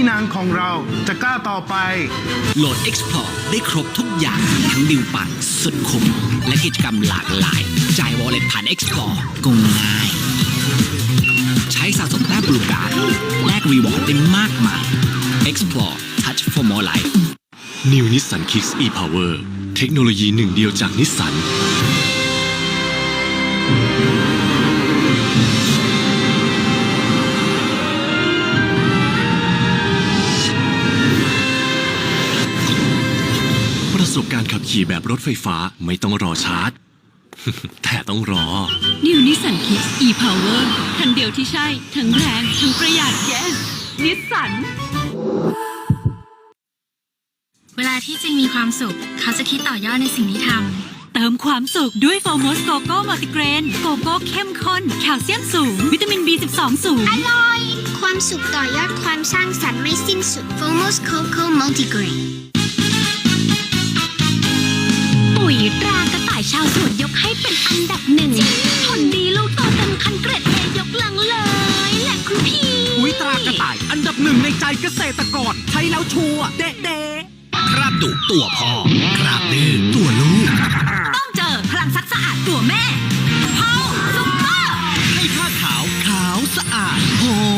ที่นางของเราจะก้าวต่อไป โหลด Explore ได้ครบทุกอย่างทั้งดิวปั่นสุดคุ้มและกิจกรรมหลากหลาย จ่ายวอลเล็ตผ่าน Explore ก็ง่าย ใช้สะสมแต้มบลูการ์ดแลกรีวอร์ดได้มากมาย Explore Touch for more life New Nissan Kicks e-Power เทคโนโลยีหนึ่งเดียวจากนิสสัน ขับขี่แบบรถไฟฟ้าไม่ต้องรอชาร์จ แต่ต้องรอ นิวนิสันคิก e-power คันเดียวที่ใช่ ทั้งแรง ทั้งประหยัด yes นิสสัน เวลาที่จริงมีความสุข เขาจะคิดต่อยอดในสิ่งที่ทำเติมความสุขด้วยโฟมอสโกโก้มัลติเกรน โกโก้เข้มข้น แคลเซียมสูง วิตามิน B12 สูงอร่อย ความสุขต่อยอดความสร้างสรรค์ไม่สิ้นสุด Fomos Coco Multigrain ปุ๋ย อันดับหนึ่งผลดีลูกโตเต็มคันเกรดเอยกลังเลยแหละคุณพี่ ปุ๋ยตรากระต่าย อันดับหนึ่งในใจเกษตรกร ใช้แล้วชัวร์เด๊ะเดคราบดุตัวพ่อคราบดื้อตัวลูก ต้องเจอพลังซักสะอาดตัวแม่พาวซุปเปอร์ให้ผ้าขาวขาวสะอาดหอม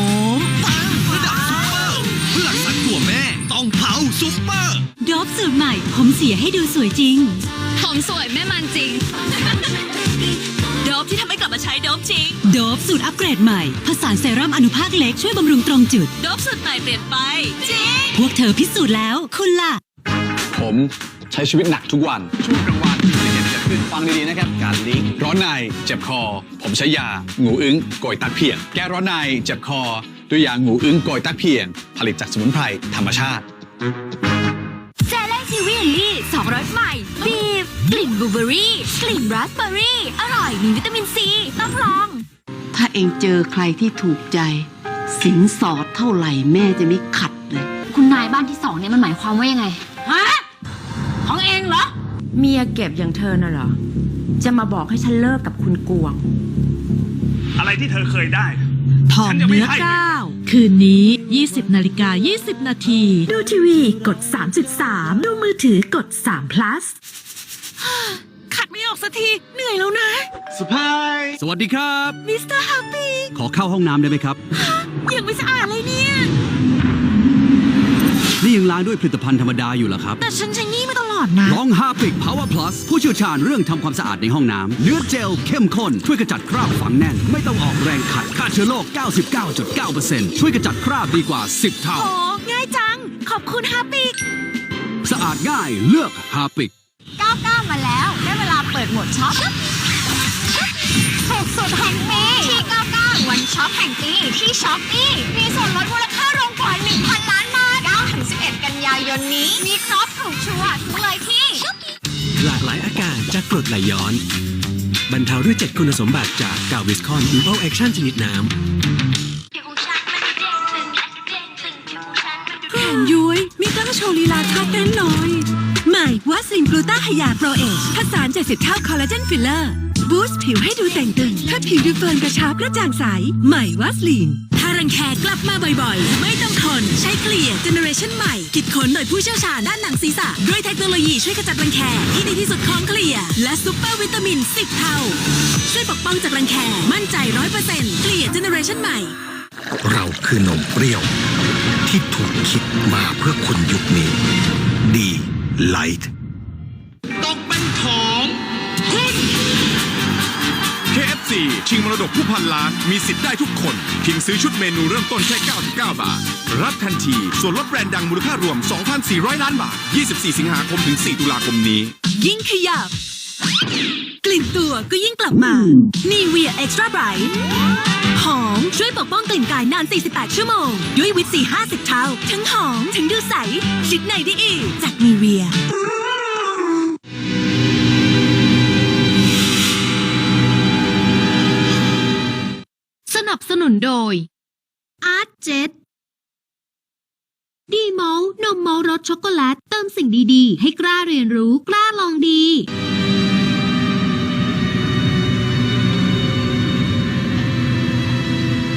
โดบสูตรใหม่ ผมเสียให้ดูสวยจริง ผมสวยแม่มันจริง โดบที่ทำให้กลับมาใช้โดบจริง โดบสูตรอัปเกรดใหม่ผสานเซรั่มอนุภาคเล็กช่วยบำรุงตรงจุด โดบสูตรใหม่เปลี่ยนไป จริง พวกเธอพิสูจน์แล้ว คุณล่ะ ผมใช้ชีวิตหนักทุกวันช่วงกลางวันมีสิ่งเด่นเกิดขึ้นฟังดีๆนะครับ การลิงร้อนในเจ็บคอ ผมใช้ยางูอึ้งโกยตักเพียง แก้ร้อนในเจ็บคอ ด้วยยางูอึ้งโกยตักเพียง ผลิตจากสมุนไพรธรรมชาติเจลลี่ ทีวีเอลลี่สองรสใหม่ บีฟกลิ่นบลูเบอรี่ กลิ่นราสเบอร์รี่ อร่อยมีวิตามินซี ต้องลอง ถ้าเองเจอใครที่ถูกใจ สินสอดเท่าไหร่แม่จะไม่ขัดเลย คุณนายบ้านที่สองเนี่ยมันหมายความว่ายังไง ฮะ ของเองเหรอ เมียเก็บอย่างเธอน่ะเหรอ จะมาบอกให้ฉันเลิกกับคุณกวง อะไรที่เธอเคยได้ ทองเนื้อก้าว คืนนี้ 20 นาฬิกา 20 นาที ดูทีวีกด 3.3 ดูมือถือกด3 plus ขัดไม่ออกสักที เหนื่อยแล้วนะสพาย สวัสดีครับ มิสเตอร์ฮัปปี้ ขอเข้าห้องน้ำได้ไหมครับ ยังไม่สะอาดเลยเนี่ย นี่ยังล้างด้วยผลิตภัณฑ์ธรรมดาอยู่เหรอครับ แต่ฉันใช้นี่มาตลอดนะ ลองฮาปิก Power Plus ผู้เชี่ยวชาญเรื่องทำความสะอาดในห้องน้ำเนื้อเจลเข้มข้น ช่วยกระจัดคราบฝังแน่น ไม่ต้องออกแรงขัดฆ่าเชื้อโรค 99.9%ช่วยกระจัดคราบดีกว่า 10 เท่า โอ้ง่ายจัง ขอบคุณฮัปปี้สะอาดง่ายเลือกฮาปิก 99 มาแล้ว ได้เวลาเปิดโหมดช็อปถูกสุดแห่งปีที่ 99 วันช็อปแห่งปีที่ช็อปปี้มีส่วนลดมูลค่ารวมกว่า1,000 ยายนนี้ มีครบถูกชัวร์ทุกเลยที่ หลากหลายอาการจากกรดไหลย้อน บรรเทาด้วย 7 คุณสมบัติจากกาวิสคอนดูโอแอคชั่นชนิดน้ำแขนยุ้ยมีกล้ามโชว์ลีลาท่าเต้นหน่อย ใหม่วัสลินกลูต้าไฮยาโปรเอชผสาน70เท่าคอลลาเจนฟิลเลอร์ บูสต์ผิวให้ดูแต่งตึงถ้าผิวดูเฟิร์นกระชับกระจ่างใส ใหม่วัสลิน รังแคกลับมาบ่อยๆ ไม่ต้องทน ใช้เคลียร์เจเนอเรชันใหม่ คิดค้นโดยผู้เชี่ยวชาญด้านหนังศีรษะ ด้วยเทคโนโลยีช่วยขจัดรังแคที่ดีที่สุดของเคลียร์และซุปเปอร์วิตามิน 10 เท่า ช่วยปกป้องจากรังแคมั่นใจ100%เคลียร์เจเนอเรชันใหม่ เราคือนมเปรี้ยว ที่ถูกคิดมาเพื่อคนยุคนี้ ดีไลท์ตกเป็นของคุณ KFC ชิงมรดกผู้พันล้าน มีสิทธิ์ได้ทุกคน เพียงซื้อชุดเมนูเริ่มต้นแค่ 99 บาท รับทันที ส่วนลดแบรนด์ดังมูลค่ารวม 2,400 ล้านบาท 24 สิงหาคมถึง 4 ตุลาคมนี้ ยิ่งขยับ กลิ่นตัวก็ยิ่งกลับมานีเวียเอ็กซ์ตร้าไบรท์หอม ช่วยปกป้องกลิ่นกายนาน 48 ชั่วโมง ด้วยวิตซี50 เท่า ทั้งหอม ถึงดูใสชิดในได้อีกจากนีเวีย นับสนุนโดย อาร์ตเจ็ตดีมอลนมมอลรสช็อกโกแลต เติมสิ่งดี ๆ ให้กล้าเรียนรู้กล้าลองดี